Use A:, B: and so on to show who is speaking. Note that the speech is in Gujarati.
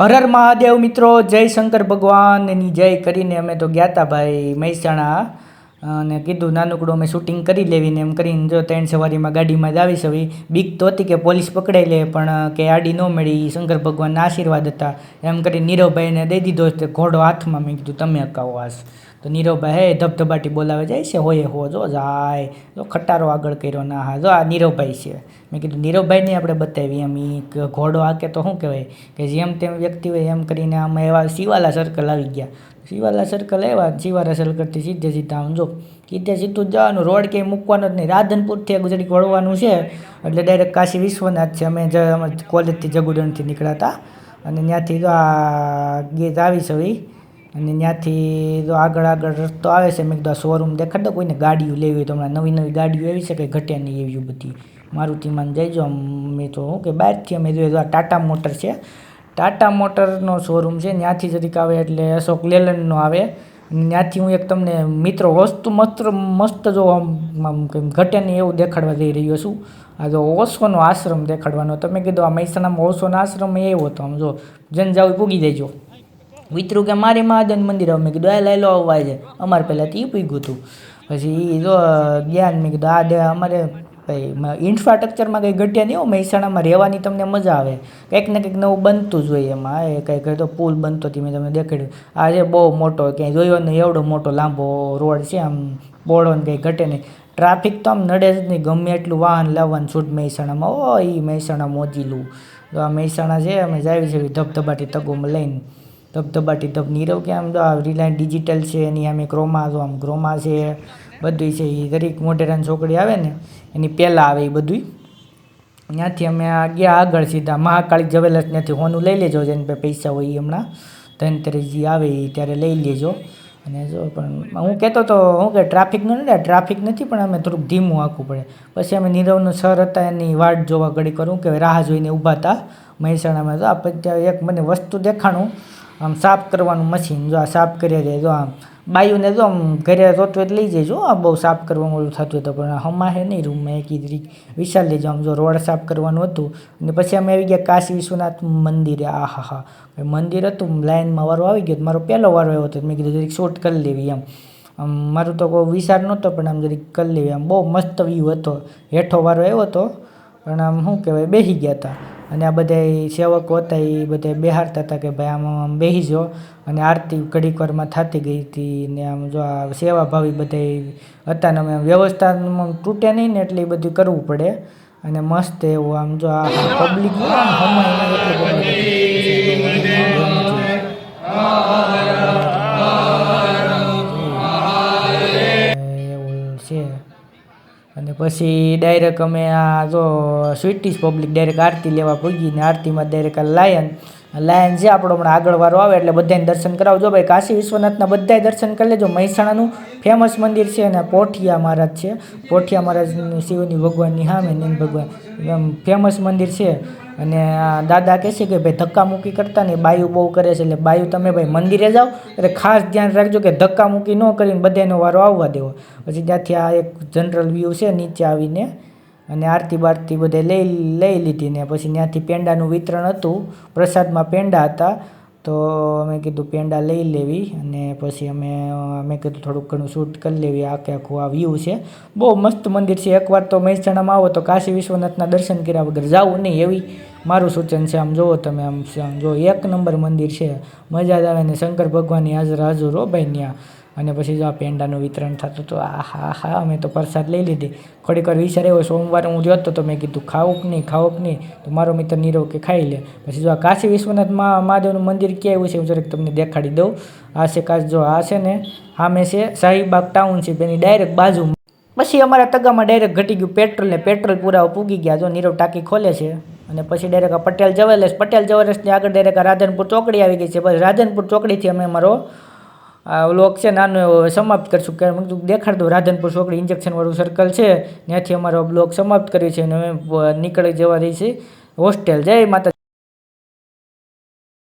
A: હર હર મહાદેવ મિત્રો, જય શંકર ભગવાનની જય કરીને અમે તો ગયા હતા ભાઈ મહેસાણા, અને કીધું નાનકડું અમે શૂટિંગ કરી લેવીને એમ કરીને જો ત્રણ સવારીમાં ગાડીમાં જ આવી સવી. બીક તો હતી કે પોલીસ પકડાઈ લે, પણ કે આડી ન મળી, શંકર ભગવાનના આશીર્વાદ હતા. એમ કરી નીરવભાઈને દઈ દીધો ઘોડો હાથમાં મેં કીધું, તમે અકાવો આસ તો નીરવભાઈ હે, ધબધબાટી બોલાવે જાય છે, હોય હો, જો જાય. જો ખટારો આગળ કર્યો ના હા જો આ નીરવભાઈ છે. મેં કીધું નીરવભાઈને આપણે બતાવી એમ એ ઘોડો આકે તો શું કહેવાય? કે જેમ તેમ વ્યક્તિ હોય એમ કરીને આમાં એવા શિવાલા સર્કલ આવી ગયા. શિવાલા સર્કલ એવા શિવાલા સર્કલથી સીધે સીધા આમ, જો, સીધે સીધું જ જવાનું. રોડ ક્યાંય મૂકવાનો જ નહીં. રાધનપુરથી ગુજરાતી વળવાનું છે. એટલે ડાયરેક્ટ કાશી વિશ્વનાથ છે. અમે જ કોલેજથી જગુદણથી નીકળ્યા હતા. અને ત્યાંથી તો આ ગીત આવી સવી અને ત્યાંથી તો આગળ આગળ રસ્તો આવે છે. મેં કીધું શોરૂમ દેખાડ દો, કોઈને ગાડીઓ લેવી હોય તો હમણાં નવી નવી ગાડીઓ એવી છે કે ઘટ્યા નહીં એવી બધી. મારુતિમાં જઈજો અમે તો શું કે બહારથી અમે જોઈએ તો આ ટાટા મોટર છે. ટાટા મોટરનો શોરૂમ છે. ત્યાંથી જરીક આવે એટલે અશોક લેલનનો આવે. અને ત્યાંથી હું એક તમને મિત્રો વસ્તુ મસ્ત મસ્ત જો આમ ઘટે નહીં એવું દેખાડવા જઈ રહ્યો છું. આ જો ઓશોનો આશ્રમ દેખાડવાનો. તમે કીધું આ મહેસાણામાં ઓશોનો આશ્રમ એવો હતો. આમ જો જન જાવ પૂગી દેજો વિતરું કે મારી મહાદેવ મંદિર અમે કીધું આ લઈ લો આવવા છે. અમારે પહેલાંથી એ પૂગ્યું હતું. પછી એ જો જ્ઞાન મેં કીધું, આ દે, અમારે ભાઈ ઇન્ફ્રાસ્ટ્રક્ચરમાં કંઈ ઘટ્યા નહીં હો, મહેસાણામાં રહેવાની તમને મજા આવે. કંઈક ને કંઈક નવું બનતું જ હોય એમાં, એ કંઈક તો પુલ બનતો હતી મેં તમને દેખાડ્યું. આજે બહુ મોટો ક્યાંય જોયો નહીં એવડો મોટો લાંબો રોડ છે, આમ બોળો ને કંઈ ઘટે નહીં ટ્રાફિક તો આમ નડે જ નહીં ગમે એટલું વાહન લાવવાનું છૂટ મહેસાણામાં. ઓ એ મહેસાણા મોજીલું. તો આ મહેસાણા છે, અમે જાવી છે ધબધબાટી તગોમાં લઈને. ધબધબાટી, ધબ નીરવ કે આમ તો રિલાયન્સ ડિજિટલ છે, એની આમે ક્રોમા તો આમ ક્રોમા છે બધું છે એ દરેક મોઢેરાની છોકરી આવે ને, એની પહેલાં આવે એ બધું ત્યાંથી અમે ગયા આગળ સીધા, મહાકાળી જવેલર્સ ત્યાંથી હોનું લઈ લેજો, જેને પૈસા હોય એ હમણાં. ધનતેરસજી આવે એ ત્યારે લઈ લેજો. અને જો પણ હું કહેતો તો હું કે ટ્રાફિકનું આ ટ્રાફિક નથી, પણ અમે થોડુંક ધીમું આખું પડે. પછી અમે નીરવનું સર હતા, એની વાટ જોવા ઘડી કરું કે રાહ જોઈને ઊભા હતા મહેસાણામાં. તો આ પછી ત્યાં એક મને વસ્તુ દેખાણું, આમ સાફ કરવાનું મશીન જો આ સાફ કરી દે જો આમ બાયુને જો આમ ઘરે એટલે લઈ જજો, આ બહુ સાફ કરવાનું ઓલું થતું હતું, પણ હમા હે નહીં રૂમમાં એક કીધી વિશાલ લેજો, આમ જો રોડ સાફ કરવાનું હતું, અને પછી અમે આવી ગયા કાશી વિશ્વનાથ મંદિરે આ હા હા મંદિર હતું લાઇનમાં વારો આવી ગયો મારો પહેલો વારો આવ્યો હતો મેં કીધું જરીક શોર્ટ કરી લેવી એમ. આમ મારું તો કોઈ વિચાર નહોતો, પણ આમ જરીક કરી લેવી આમ બહુ મસ્ત વ્યૂ હતો. હેઠો વારો આવ્યો હતો, પણ આમ શું કહેવાય, બેસી ગયા હતા. અને આ બધા સેવકો હતા એ બધા બેહારતા હતા કે ભાઈ આમ આમ બેસી જાઓ. અને આરતી ઘડીક વારમાં થતી ગઈ હતી ને આમ જો આ સેવાભાવી બધા હતા ને અમે વ્યવસ્થામાં તૂટે નહીં ને એટલે એ બધું કરવું પડે. અને મસ્ત એવું આમ જો આ પબ્લિક આમ અને પછી ડાયરેક અમે આ જો સ્વીટીશ પબ્લિક ડાયરેક્ટ આરતી લેવા પૂગી ને આરતીમાં ડાયરેક આ લાયન છે, આપણો હમણાં આગળ વારો આવે એટલે બધાને દર્શન કરાવજો. ભાઈ કાશી વિશ્વનાથના બધાય દર્શન કરી લેજો. મહેસાણાનું ફેમસ મંદિર છે અને પોઠિયા મહારાજ છે. પોઠિયા મહારાજની શિવની ભગવાનની હામે નીમ ભગવાન. એમ ફેમસ મંદિર છે. અને દાદા કહે છે કે ભાઈ ધક્કામુક્કી કરતા નહીં બાયુ બહુ કરે છે. એટલે બાયુ તમે ભાઈ મંદિરે જાઓ. એટલે ખાસ ધ્યાન રાખજો કે ધક્કામુક્કી ન કરીને બધાનો વારો આવવા દેવો. પછી ત્યાંથી આ એક જનરલ વ્યૂ છે, નીચે આવીને અને આરતી બારતી બધે લઈ લઈ લીધી ને પછી ત્યાંથી પેંડાનું વિતરણ હતું, પ્રસાદમાં પેંડા હતા, તો અમે કીધું પેંડા લઈ લેવી અને પછી અમે અમે કીધું થોડુંક ઘણું શૂટ કરી લેવી, આખે આખું આ વ્યૂ છે. બહુ મસ્ત મંદિર છે. એકવાર તો મહેસાણામાં આવો તો કાશી વિશ્વનાથના દર્શન કર્યા વગર જાવું નહીં એવી મારું સૂચન છે. આમ જુઓ તમે, આમ આમ જો એક નંબર મંદિર છે. મજા જ આવે ને શંકર ભગવાનની હાજર હાજર હો ભાઈ ત્યાં અને પછી જો આ પેંડાનું વિતરણ થતું હતું આ હા હા, અમે તો પ્રસાદ લઈ લીધી. થોડીક વિચાર એવો સોમવારે હું હતો તો મેં કીધું ખાવું કે નહીં ખાવું કે નહીં? તો મારો મિત્ર નીરવ કે ખાઈ લે. પછી જો આ કાશી વિશ્વનાથ મહાદેવનું મંદિર ક્યાં આવ્યું છે, હું જરાક તમને દેખાડી દઉં. આ છે કાશ, જો આ છે ને સામે છે શાહીબાગ ટાઉનશીપ એની ડાયરેક્ટ બાજુ. પછી અમારા તગામાં ડાયરેક્ટ ઘટી ગયું પેટ્રોલ ને પેટ્રોલ પૂરા પૂગી ગયા, જો નીરવ ટાંકી ખોલે છે. અને પછી ડાયરેક્ટ આ પટેલ જવેલર્સ પટેલ જવેલર્સની આગળ ડાયરેક્ટ રાધનપુર ચોકડી આવી ગઈ છે. પછી રાધનપુર ચોકડીથી અમે અમારો આ વ્લોગ છે નાનો એવો સમાપ્ત કરશું. કે મને દેખાડ દો રાધનપુર છોકરી ઇન્જેક્શનવાળું સર્કલ છે. ત્યાંથી અમારો બ્લોગ સમાપ્ત કર્યો છે અને અમે નીકળી જવા રહી છે હોસ્ટેલ જય માતા